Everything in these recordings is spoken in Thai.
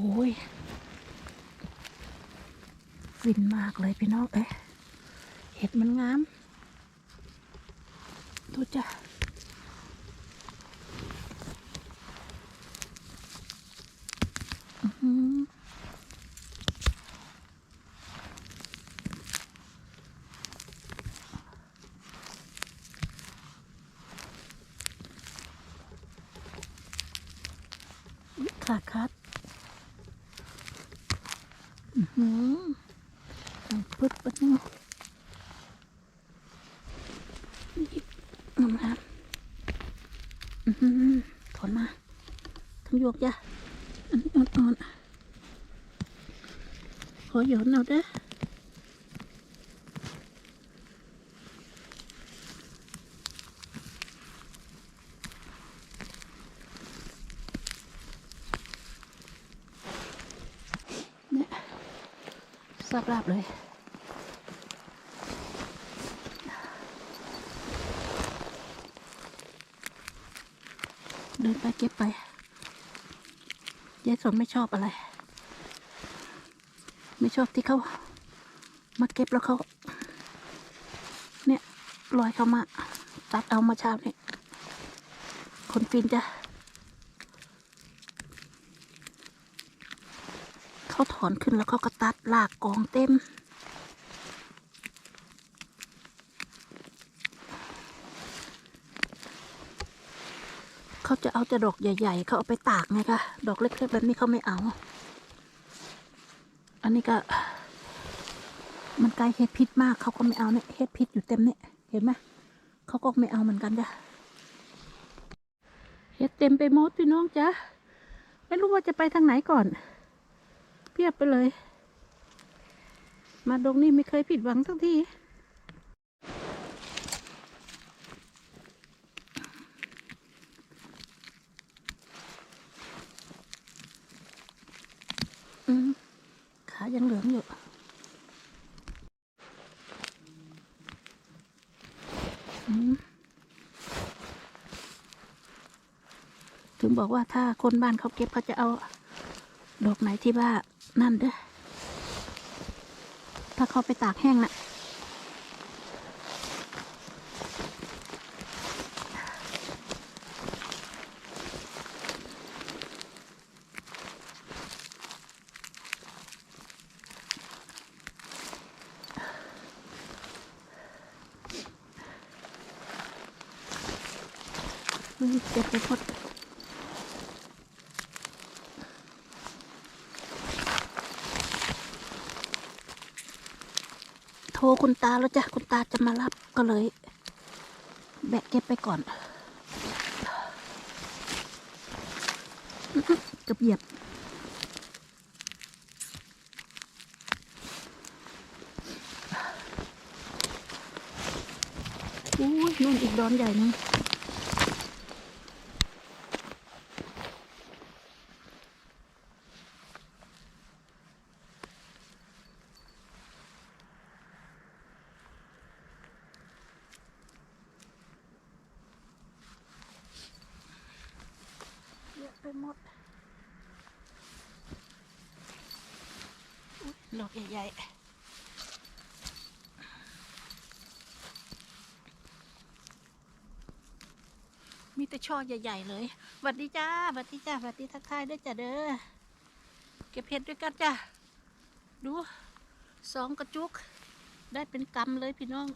อ้ยฟินมากเลยพี่น้องเอ๊ะเห็ดมันงามดูจ้ะอือยขาดขาดอือหือเอาปึ๊บปึ๊บนึงนี่งามงามอือหือ ถอนมา ทั้งยวกจ้ะอันนี้อ่อนๆขอหย่อนเอาเด้อเนี่ยสับราบเลย เดิน ไปเก็บไปยายสนไม่ชอบอะไร ไม่ชอบที่เขามาเก็บแล้วเขาเนี่ยลอยเข้ามา ตัดเอามาเช้าเนี่ยคนฟินจ้ะเขาถอนขึ้นแล้วเขาก็ตัดลากกองเต็ม เขาจะเอาแต่ดอกใหญ่ ๆ เขาเอาไปตากไงคะดอกเล็กๆแบบนี้เขาไม่เอา อันนี้ก็ มันใกล้เฮ็ดพิษมากเขาก็ไม่เอาเนี่ยเฮ็ดพิษอยู่เต็มเนี่ยเห็นไหมเขาก็ไม่เอาเหมือนกันจ้ะเฮ็ดเต็มไปหมดพี่น้องจ้ะไม่รู้ว่าจะไปทางไหนก่อน เพียบไปเลย มาตรงนี้ไม่เคยผิดหวังสักที อืมขายังเหลืองอยู่ อืมถึง บอกว่าถ้าคนบ้านเขาเก็บเขาจะเอา ดอกไหนที่ว่านั่นเด้อถ้าเขาไปตากแห้งน่ะเก็บไปหมด ทรคุณตาแล้วจ้ะคุณตาจะมารับก็เลย แบกเก็บไปก่อนอื้อหือเกับเหยียบอุ้ยนู่นอีกดอนใหญ่นึง เยอะไปหมดอุ๊ย ใหญ่ๆมีแต่ช่อใหญ่ ๆ เลยหวัดดีจ้าหวัดดีจ้าหวัดดีทักทายด้วยจ้ะเด้อ เก็บเห็ดด้วยกันจ้ะดู สองกระจุก ได้เป็นกำเลยพี่น้อง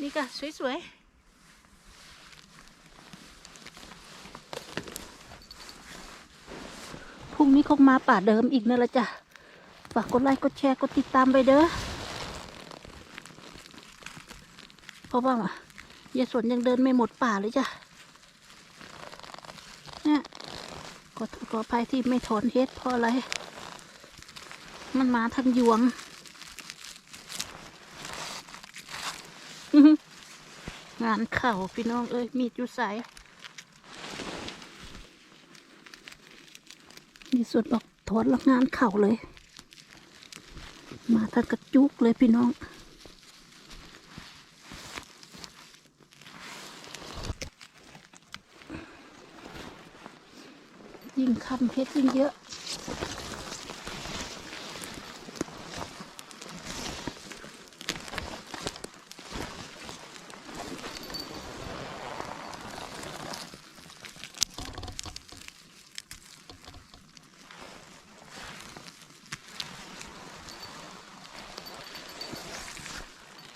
นี่ก็สวย ๆ รุ่งนี้คงมาป่าเดิมอีกนั่นละจ้ะฝากกดไลค์กดแชร์กดติดตามไปเด้อเพราะว่ายายสวนยังเดินไม่หมดป่าเลยจ้ะเนี่ยขอขอภัยที่ไม่ถอนเฮ็ดเพราะอะไร มันมาทางยวงงานเข่าพี่น้องเอ้ยมีดอยู่ใส นี่ส่วนบอกถอนแล้วงานเข่าเลย มาทางกระจุกเลยพี่น้องยิ่งคำเพชรยิ่งเยอะ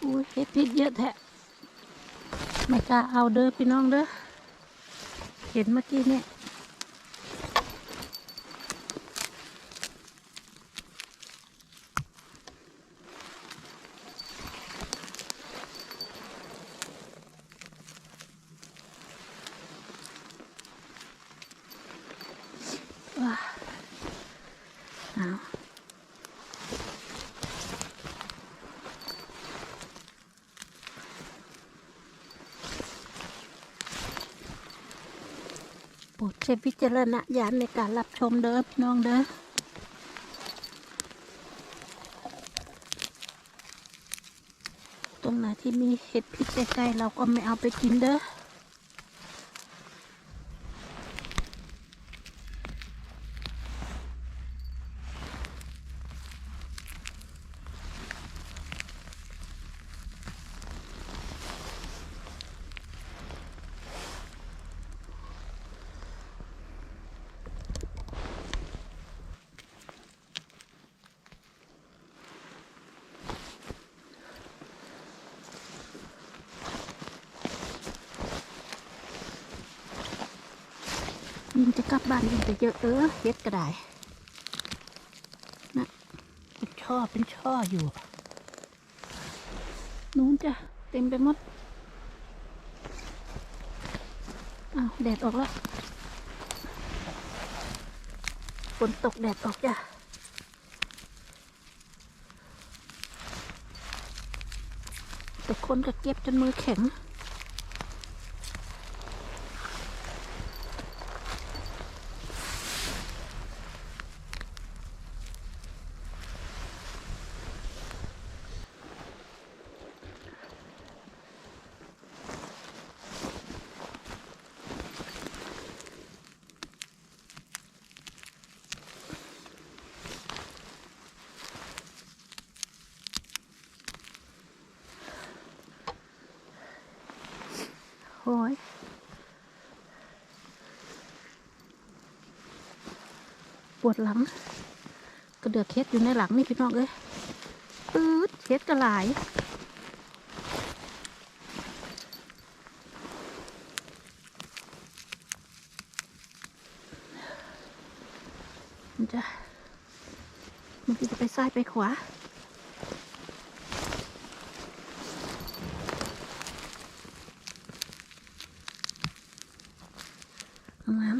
อุ้ยเฮ็ดพิษเยอะแท้ไม่กล้า เอาเด้อพี่น้องเด้อเห็นเมื่อกี้เนี่ย ว้าเอา โปรดใช้พิจารณญาณในการรับชมเด้อพี่น้องเด้อตรงไหนที่มีเห็ดพิษใกล้ๆเราก็ไม่เอาไปกินเด้อ ยิ่ง จะกลันยิ่งจะเยอะเออเฮ็ดก็ได้นะเป็นช่อเป็นช่ออยู่นู้นจ้ะเต็มไปหมดอ้าวแดดออกแล้วฝนตกแดดออกจ้ะแต่คนก็เก็บจนมือแข็ง โอ้ยปวดหลังกระเดือกเคสอยู่ในหลังนี่พี่น้องเอ้ยปื๊ดเคสกระหลายมันจะมันจะไปซ้ายไปขวา งาม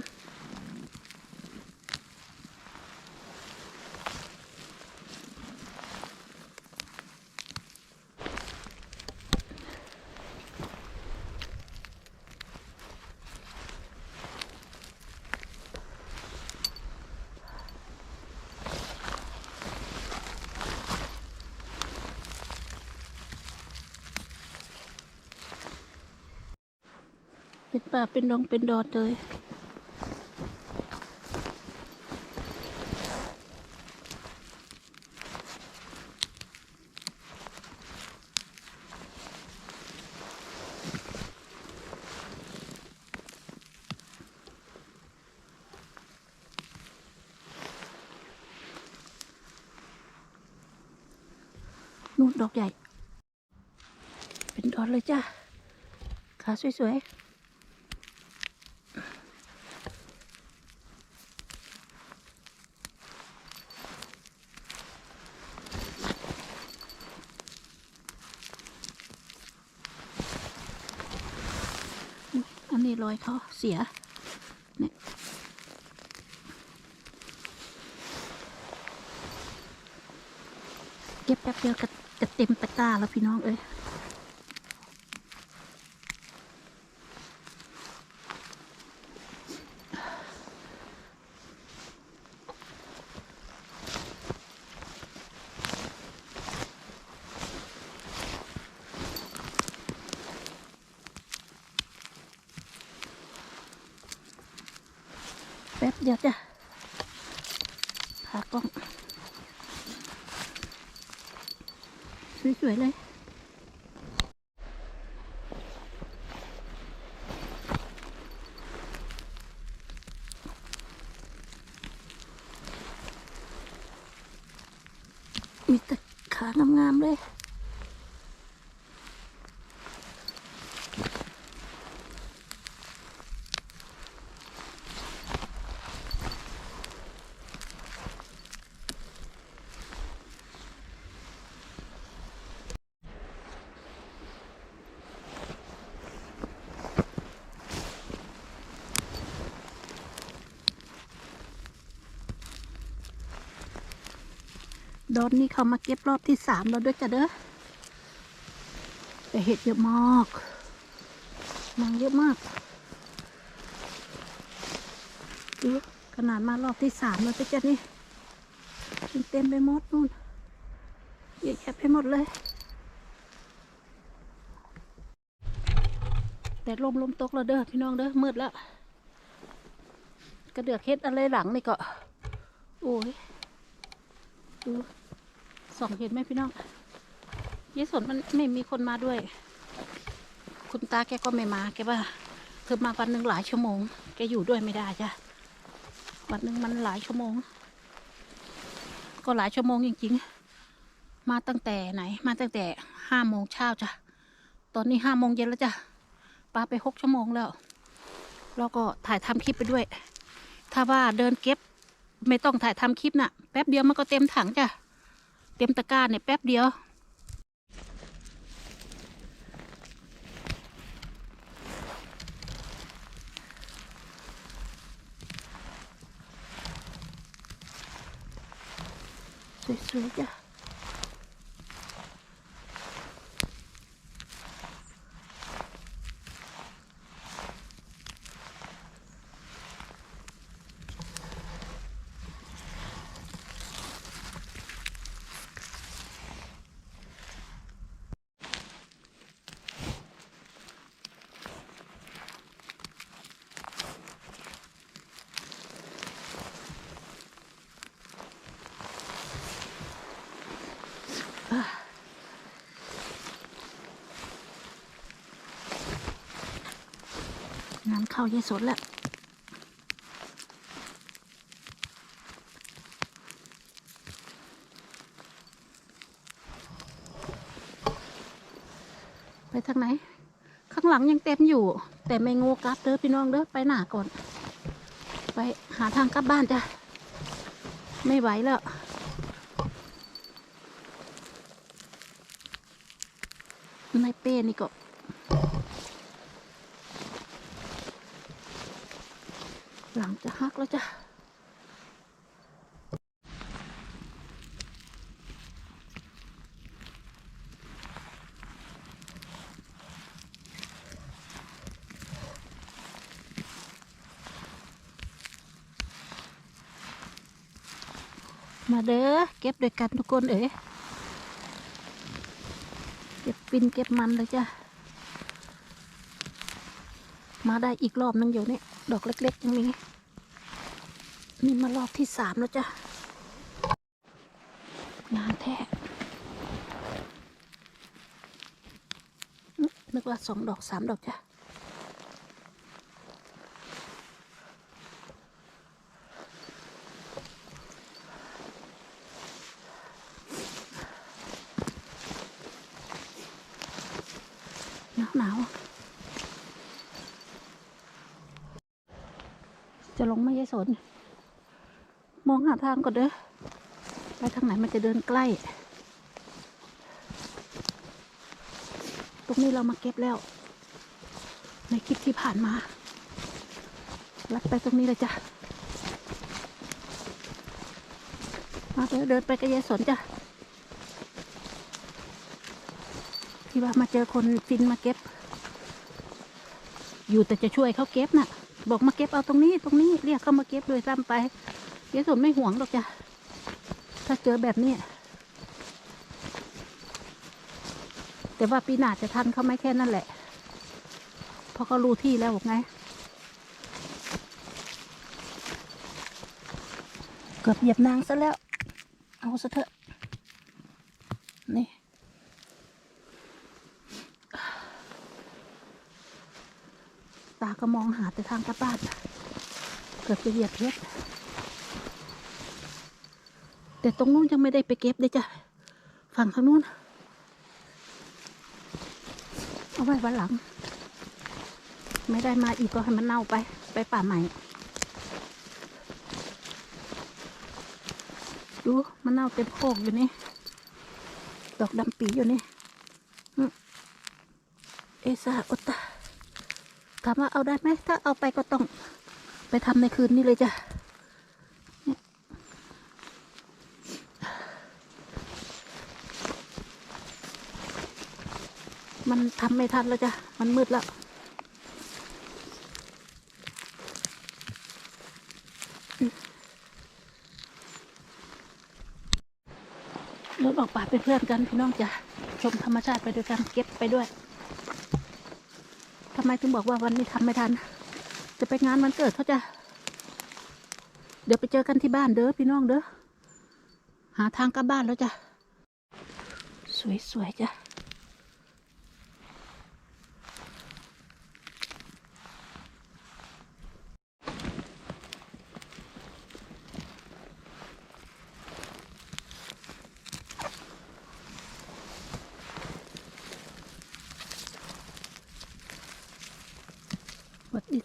เป็นป่าเป็นดงเป็นดอนเลย นู่นดอกใหญ่ เป็นดอนเลยจ้าขาสวยๆ อันนี้รอยเขาเสีย เก็บแป๊บเดียวก็จะเต็มตะกร้าแล้วพี่น้องเอ้ยไป ป๊บเดียวจ้ะขากล้อง สวยๆเลย มีแต่ขางามๆเลย อนนี่เขามาเก็บรอบที่สามแล้วด้วยจ้ะเด้อแต่เห็ดเยอะมากมังเยอะมากดูขนาดมารอบที่สามแล้วจ้ะนี่เต็มไปหมดนู่นเยอะแยะไปหมดเลย แต่ลมลมตกแล้วเด้อพี่น้องเด้อมืดแล้วกระเดือกเฮ็ดอะไรหลังนี่ก็ โอ้ยดู สองเห็นไหมพี่น้องยายสนมันไม่มีคนมาด้วย คุณตาแกก็ไม่มา แกว่าเธอมาวันหนึ่งหลายชั่วโมง แกอยู่ด้วยไม่ได้จ้ะวันหนึ่งมันหลายชั่วโมง ก็หลายชั่วโมงจริง ๆ มาตั้งแต่ไหน มาตั้งแต่ห้าโมงเช้าจ้ะตอนนี้ห้าโมงเย็นแล้วจ้ะปาไปหกชั่วโมงแล้วแล้วก็ถ่ายทำคลิปไปด้วย ถ้าว่าเดินเก็บ ไม่ต้องถ่ายทำคลิปน่ะ แป๊บเดียวมันก็เต็มถังจ้ะ เต็มตะกร้าเนี่ยแป๊บเดียวสวยๆจ้ะ งานเข้าเยายสนแล้วไปทางไหน ข้างหลังยังเต็มอยู่ แต่ไม่งูกลับเด้อพี่น้องเด้อไปหนาก่อน ไปหาทางกลับบ้านจ้ะ ไม่ไหวแล้วในเป้นี่ก็ หลังจะฮักแล้วจ้ะมาเด้อเก็บด้วยกันทุกคนเอ๋ยเก็บปินเก็บมันเลยจ้ะ มาได้อีกรอบนึงอยู่เนี่ยดอกเล็ก ๆ ยังมีนี่มารอบที่สามแล้วจ้ะ งานแท้นึกว่าสองดอกสามดอกจ้ะ หนาวหนาวจะลงไม่ยาย สน มองหาทางก่อนเด้อ ไปทางไหนมันจะเดินใกล้ ตรงนี้เรามาเก็บแล้ว ในคลิปที่ผ่านมา ลัดไปตรงนี้เลยจ้ะ มาเด้อเดินไปกับยายสนจ้ะ ที่ว่ามาเจอคนฟินมาเก็บ อยู่แต่จะช่วยเขาเก็บน่ะ บอกมาเก็บเอาตรงนี้ตรงนี้เรียกเขามาเก็บโดยซ้ำไปเยสนไม่ห่วงหรอกจ้ะถ้าเจอแบบนี้แต่ว่าปีหน้าจะทันเขาไม่แค่นั้นแหละ เพราะเขารู้ที่แล้วไงเกือบเหยียบนางซะแล้ว เอาซะเถอะ นี่ ตาก็มองหาแต่ทางกลับบ้านเกือบจะเหยียบเพชรแต่ตรงนู้นยังไม่ได้ไปเก็บเลยจ้ะ ฝั่งทางนู้น เอาไว้วันหลัง ไม่ได้มาอีกก็ให้มันเน่าไป ไปป่าใหม่ ดูมันเน่าเต็มโคกอยู่นี่ ดอกดำปีอยู่นี่เอซาโอตา ถามว่าเอาได้ไหมถ้าเอาไปก็ต้องไปทำในคืนนี้เลยจ้ะมันทำไม่ทันแล้วจ้ะ มันมืดแล้วเดินออกป่าเป็นเพื่อนกันพี่น้องจ้ะ ชมธรรมชาติไปด้วยกัน เก็บไปด้วย ไมถึงบอกว่าวันนี้ทำไม่ทัน จะไปงานวันเกิดเขาจะ เดี๋ยวไปเจอกันที่บ้านเด้อพี่น้องเด้อ หาทางกลับบ้านแล้วจ้ะ สวยๆจ้ะ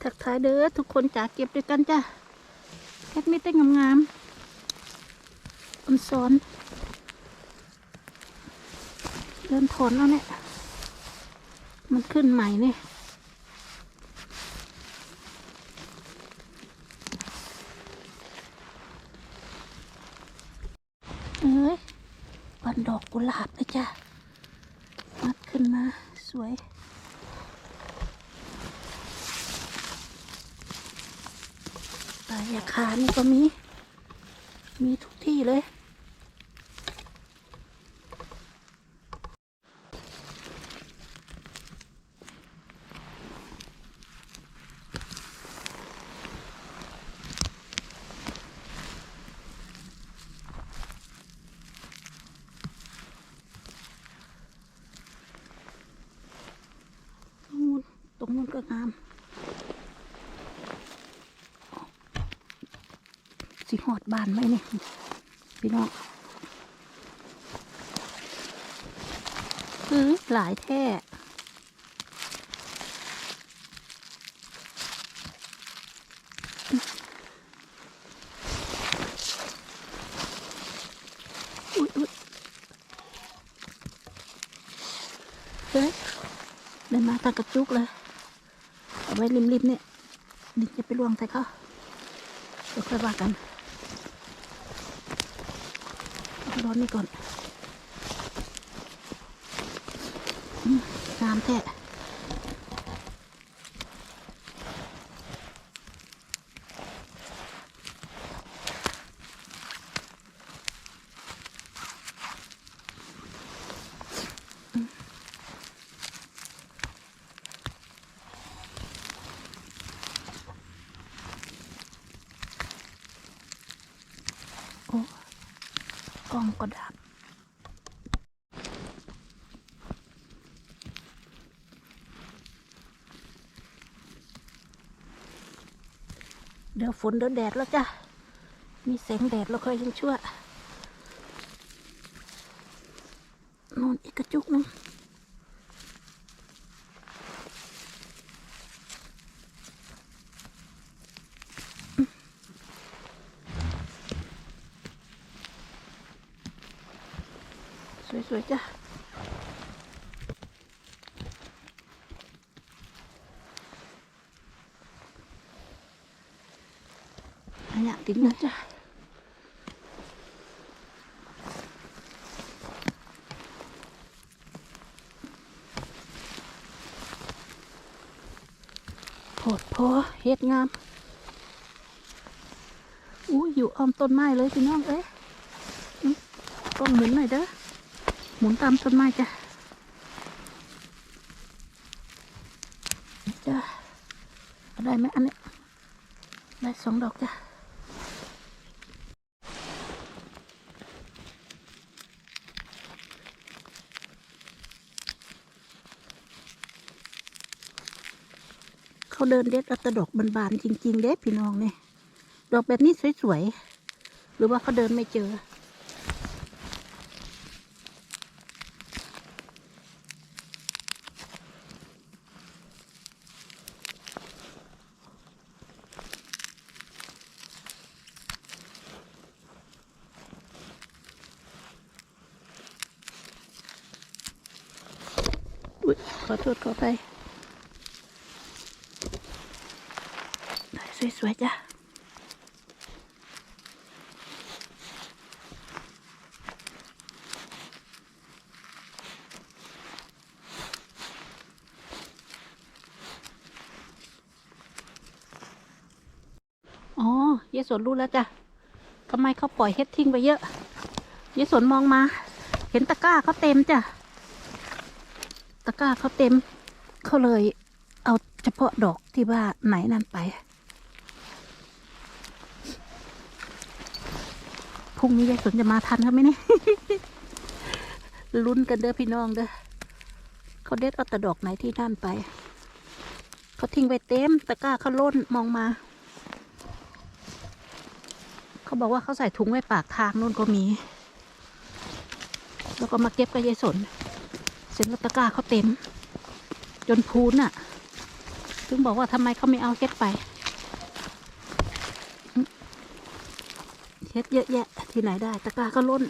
ทักทายเด้อทุกคนจ๋าเก็บด้วยกันจ้ะแคทไม่ได้งามๆอันซ้อนเดินถอนแล้วเนี่ย มันขึ้นใหม่เนี่ย เอ้ยวันดอกกุหลาบเลยจ้ะ มัดขึ้นมา สวย ปลายาคานี่ก็มี มีทุกที่เลย ตรงนู้นตรงนู้นก็งาม สิหอดบานไหมเนี่ย พี่น้องอือหลายแท่อุ๊ยอุ๊ยเฮ้ยเดินมาทางกระจุกเลย เอาไว้ริมๆเนี่ยดินจะไปล่วงใส่เขาเดี๋ยวค่อยว่ากันเอา ร้อนนี่ก่อนอืมงามแท้ ล้องก็ดับ เดี๋ยวฝนเดี๋ยวแดดแล้วจ้ะ มีแสงแดดแล้วค่อยยังชั่วนอนอีกกระจุกหนึง สวยจ้ะอันนี้ติดนะจ้ะโผดโพเฮ็ดงามอู้อยู่อ้อมต้นไม้เลยพี่น้องเอ้ยต้องหมุนหน่อยเด้อ หมุนตามต้นไม้จ้ะจ้ะได้ไหมอันนี้ ได้สองดอกจ้ะเขาเดินเด็ดอัตดอกบานๆจริง ๆ เด็ดพี่น้องเนี่ยดอกแบบนี้สวย ๆ หรือว่าเขาเดินไม่เจอ อุ๊ยขอโทษขอไปสวยๆจ้ะอ๋อยายสนรู้แล้วจ้ะทำไมเขาปล่อยเฮ็ดทิ้งไปเยอะยายสวนมองมา เห็นตะกร้าเขาเต็มจ้ะ ตะกร้าเขาเต็ม เขาเลยเอาเฉพาะดอกที่ว่าไหนนั่นไป พรุ่งนี้ยายสนจะมาทันเขาไหมเนี่ยลุ้นกันเด้อพี่น้องเด้อเขาเด็ดเอาแต่ดอกไหนที่นั่นไป เขาทิ้งไว้เต็มตะกร้าเขาล้นมองมา เขาบอกว่าเขาใส่ถุงไว้ปากทางนู่นก็มี แล้วก็มาเก็บกับยายสน สร็จแล้วตะกร้าเขาเต็ม จนพูนอะ ถึงบอกว่าทำไมเขาไม่เอาเช็ดไปเช็ดเยอะแยะ ที่ไหนได้ ตะกร้าก็ล้น